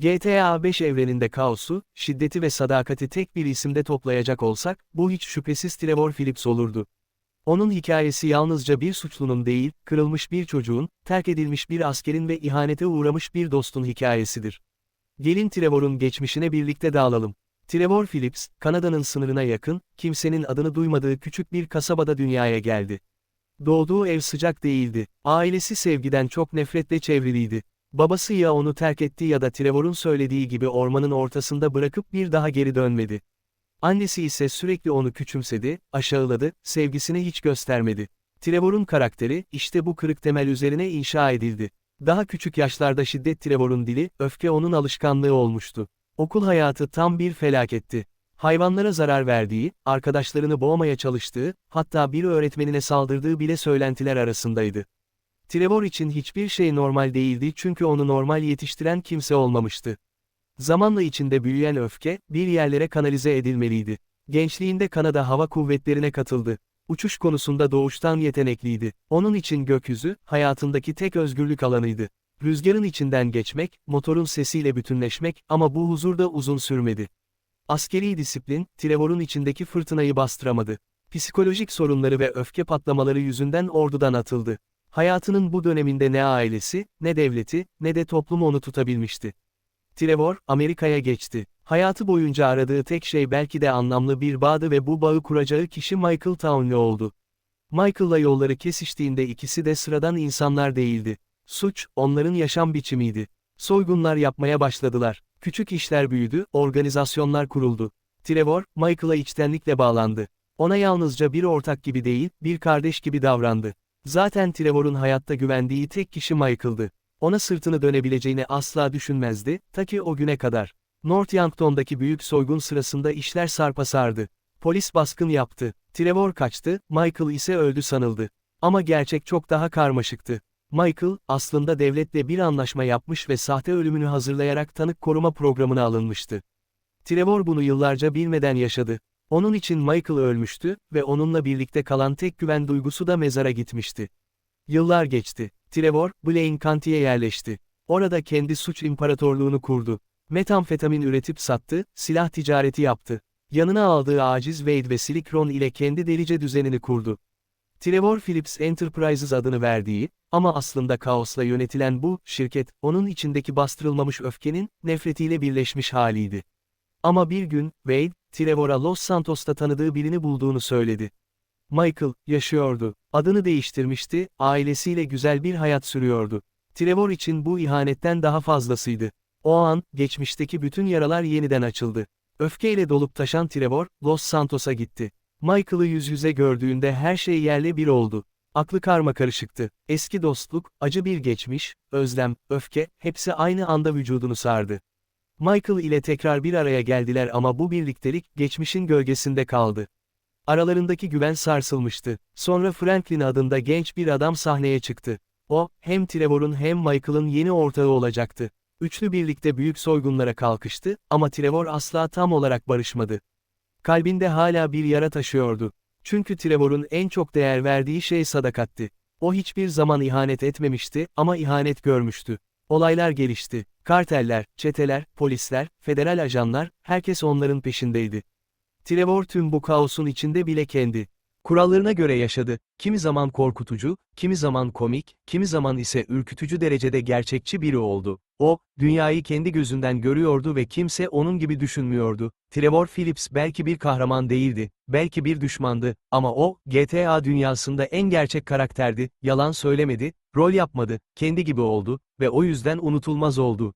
GTA 5 evreninde kaosu, şiddeti ve sadakati tek bir isimde toplayacak olsak, bu hiç şüphesiz Trevor Phillips olurdu. Onun hikayesi yalnızca bir suçlunun değil, kırılmış bir çocuğun, terk edilmiş bir askerin ve ihanete uğramış bir dostun hikayesidir. Gelin Trevor'un geçmişine birlikte dağılalım. Trevor Phillips, Kanada'nın sınırına yakın, kimsenin adını duymadığı küçük bir kasabada dünyaya geldi. Doğduğu ev sıcak değildi. Ailesi sevgiden çok nefretle çevriliydi. Babası ya onu terk etti ya da Trevor'un söylediği gibi ormanın ortasında bırakıp bir daha geri dönmedi. Annesi ise sürekli onu küçümsedi, aşağıladı, sevgisini hiç göstermedi. Trevor'un karakteri, işte bu kırık temel üzerine inşa edildi. Daha küçük yaşlarda şiddet Trevor'un dili, öfke onun alışkanlığı olmuştu. Okul hayatı tam bir felaketti. Hayvanlara zarar verdiği, arkadaşlarını boğmaya çalıştığı, hatta bir öğretmenine saldırdığı bile söylentiler arasındaydı. Trevor için hiçbir şey normal değildi çünkü onu normal yetiştiren kimse olmamıştı. Zamanla içinde büyüyen öfke, bir yerlere kanalize edilmeliydi. Gençliğinde Kanada Hava Kuvvetleri'ne katıldı. Uçuş konusunda doğuştan yetenekliydi. Onun için gökyüzü, hayatındaki tek özgürlük alanıydı. Rüzgarın içinden geçmek, motorun sesiyle bütünleşmek ama bu huzur da uzun sürmedi. Askeri disiplin, Trevor'un içindeki fırtınayı bastıramadı. Psikolojik sorunları ve öfke patlamaları yüzünden ordudan atıldı. Hayatının bu döneminde ne ailesi, ne devleti, ne de toplum onu tutabilmişti. Trevor, Amerika'ya geçti. Hayatı boyunca aradığı tek şey belki de anlamlı bir bağdı ve bu bağı kuracağı kişi Michael Townley oldu. Michael'la yolları kesiştiğinde ikisi de sıradan insanlar değildi. Suç, onların yaşam biçimiydi. Soygunlar yapmaya başladılar. Küçük işler büyüdü, organizasyonlar kuruldu. Trevor, Michael'a içtenlikle bağlandı. Ona yalnızca bir ortak gibi değil, bir kardeş gibi davrandı. Zaten Trevor'un hayatta güvendiği tek kişi Michael'dı. Ona sırtını dönebileceğini asla düşünmezdi, ta ki o güne kadar. North Yankton'daki büyük soygun sırasında işler sarpa sardı. Polis baskın yaptı. Trevor kaçtı, Michael ise öldü sanıldı. Ama gerçek çok daha karmaşıktı. Michael, aslında devletle bir anlaşma yapmış ve sahte ölümünü hazırlayarak tanık koruma programına alınmıştı. Trevor bunu yıllarca bilmeden yaşadı. Onun için Michael ölmüştü ve onunla birlikte kalan tek güven duygusu da mezara gitmişti. Yıllar geçti. Trevor, Blaine County'ye yerleşti. Orada kendi suç imparatorluğunu kurdu. Metamfetamin üretip sattı, silah ticareti yaptı. Yanına aldığı aciz Wade ve Silikron ile kendi delice düzenini kurdu. Trevor Phillips Enterprises adını verdiği, ama aslında kaosla yönetilen bu şirket, onun içindeki bastırılmamış öfkenin, nefretiyle birleşmiş haliydi. Ama bir gün, Wade, Trevor'a Los Santos'ta tanıdığı birini bulduğunu söyledi. Michael, yaşıyordu. Adını değiştirmişti, ailesiyle güzel bir hayat sürüyordu. Trevor için bu ihanetten daha fazlasıydı. O an, geçmişteki bütün yaralar yeniden açıldı. Öfkeyle dolup taşan Trevor, Los Santos'a gitti. Michael'ı yüz yüze gördüğünde her şey yerle bir oldu. Aklı karma karışıktı. Eski dostluk, acı bir geçmiş, özlem, öfke, hepsi aynı anda vücudunu sardı. Michael ile tekrar bir araya geldiler ama bu birliktelik, geçmişin gölgesinde kaldı. Aralarındaki güven sarsılmıştı. Sonra Franklin adında genç bir adam sahneye çıktı. O, hem Trevor'un hem Michael'ın yeni ortağı olacaktı. Üçlü birlikte büyük soygunlara kalkıştı, ama Trevor asla tam olarak barışmadı. Kalbinde hala bir yara taşıyordu. Çünkü Trevor'un en çok değer verdiği şey sadakatti. O hiçbir zaman ihanet etmemişti ama ihanet görmüştü. Olaylar gelişti. Karteller, çeteler, polisler, federal ajanlar, herkes onların peşindeydi. Trevor tüm bu kaosun içinde bile kendi kurallarına göre yaşadı. Kimi zaman korkutucu, kimi zaman komik, kimi zaman ise ürkütücü derecede gerçekçi biri oldu. O, dünyayı kendi gözünden görüyordu ve kimse onun gibi düşünmüyordu. Trevor Phillips belki bir kahraman değildi, belki bir düşmandı, ama o, GTA dünyasında en gerçek karakterdi, yalan söylemedi, rol yapmadı, kendi gibi oldu ve o yüzden unutulmaz oldu.